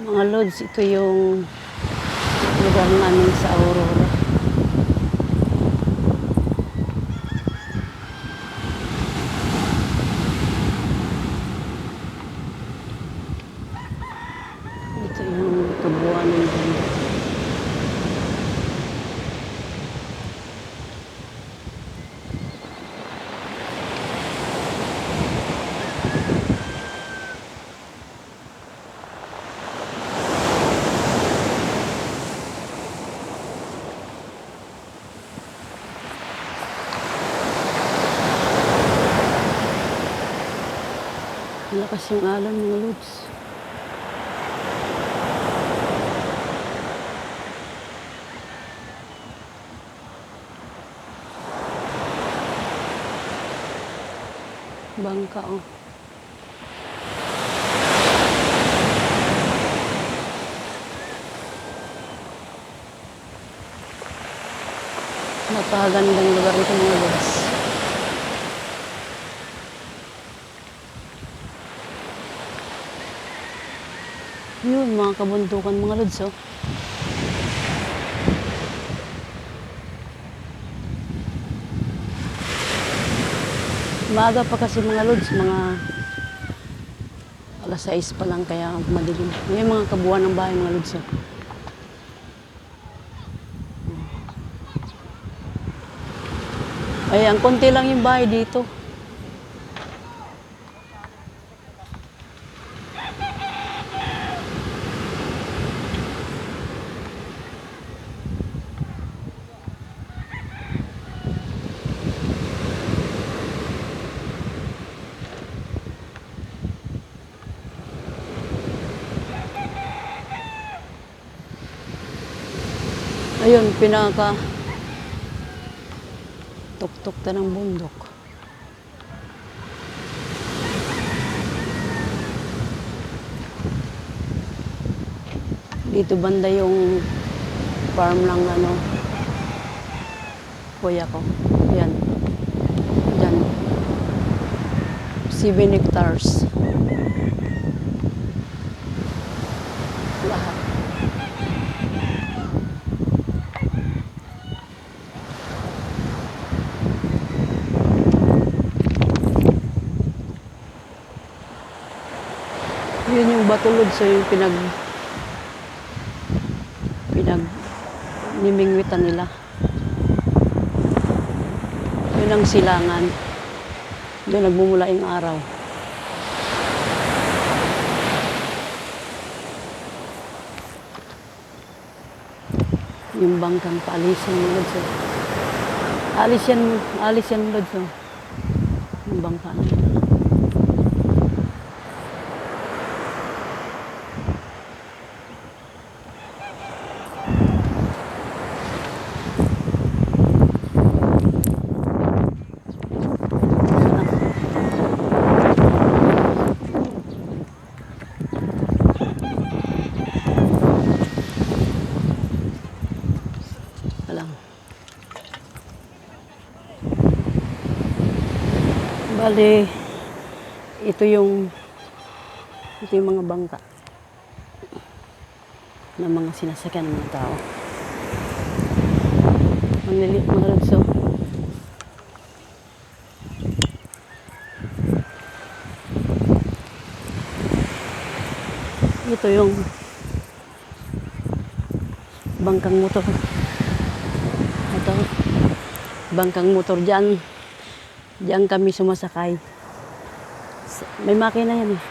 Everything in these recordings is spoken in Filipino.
Mga lods, ito yung lugar namin sa Aurora. Ito yung kabuuan ng bundok. Malakas yung alon mga lods. Bangka oh. Napakagandang lugar ito mga lods. Yun, mga kabundukan mga lods oh. Maaga pa kasi mga lods, mga alas 6 pa lang kaya madilim. May mga kabuuan ng bahay mga lods. Oh. Ay, ang konti lang yung bahay dito. Ayun, pinaka tuktok ta ng bundok. Dito banda yung farm lang ano, kuya ko. Yan. Yan. 7 hectares. Batulod so yung pinag pinag nimingwitan nila. Yun ang silangan. Doon nagmumula yung araw. Yung bangkang paalisin mo Lods. Alis yan, alis yan Lods. Yung bangka. Bali, ito yung ito yung mga bangka ng mga sinasakyan ng mga tao. Manlilit mga lodso. Ito yung bangkang motor. Ito, bangkang motor dyan. Diyan kami sumasakay. May makina yan eh.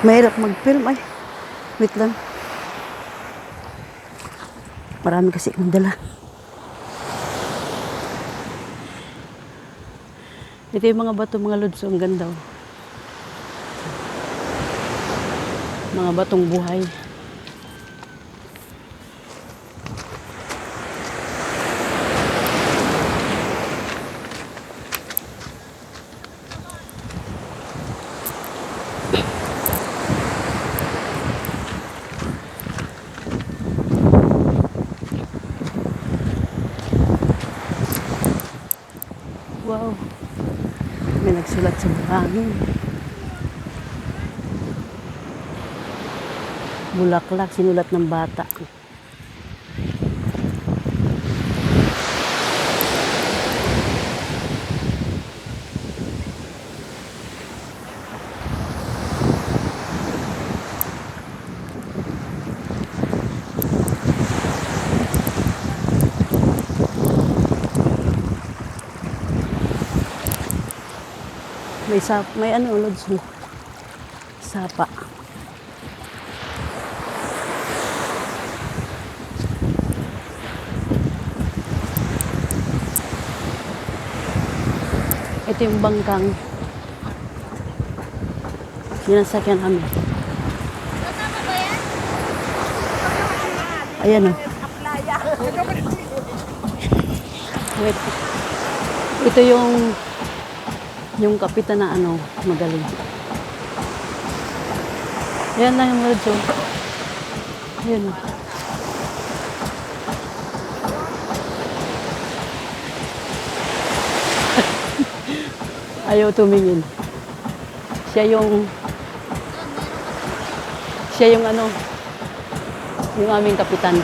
Mahirap mag-film ay. Wait lang. Marami kasi akong dala. Ito yung mga bato, mga lods. Ang ganda. oh. Mga batong buhay. Hangin. Bulaklak, sinulat ng bata. May sap, may ano, lods mo. Sapa. Ito yung bangkang sinasakyan kami. Ayan o. Wait. Ito yung yung kapitan na ano, magaling. Ayan lang yung radyo. Ayan. Ayaw tumingin. Siya yung siya yung ano yung aming kapitan.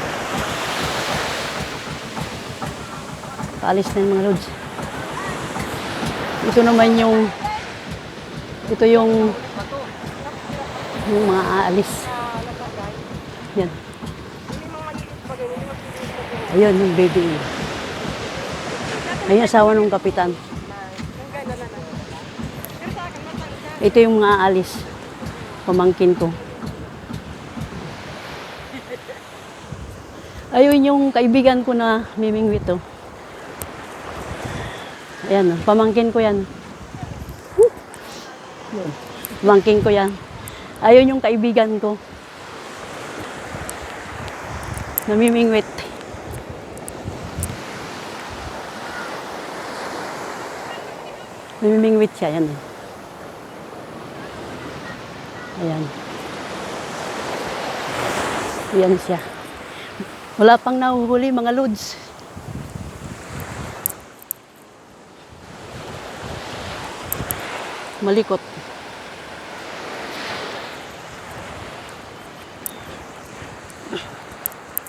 Kaalis na yung mga lods. Ito naman yung ito yung yung mga aalis. Yan. Ayun, yung baby. Ayun, asawa ng kapitan. Ito yung mga aalis. Pamangkin ko. Ayun yung kaibigan ko na mimingwit to. Ayan, pamangkin ko yan. Pamangkin ko yan. Ayun yung kaibigan ko. Namimingwit. Namimingwit siya, yan. Ayan. Ayan siya. Wala pang nahuhuli mga lods. Malikot.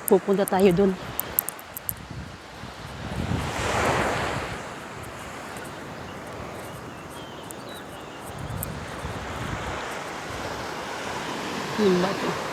Pupunta tayo dun. Yung bato.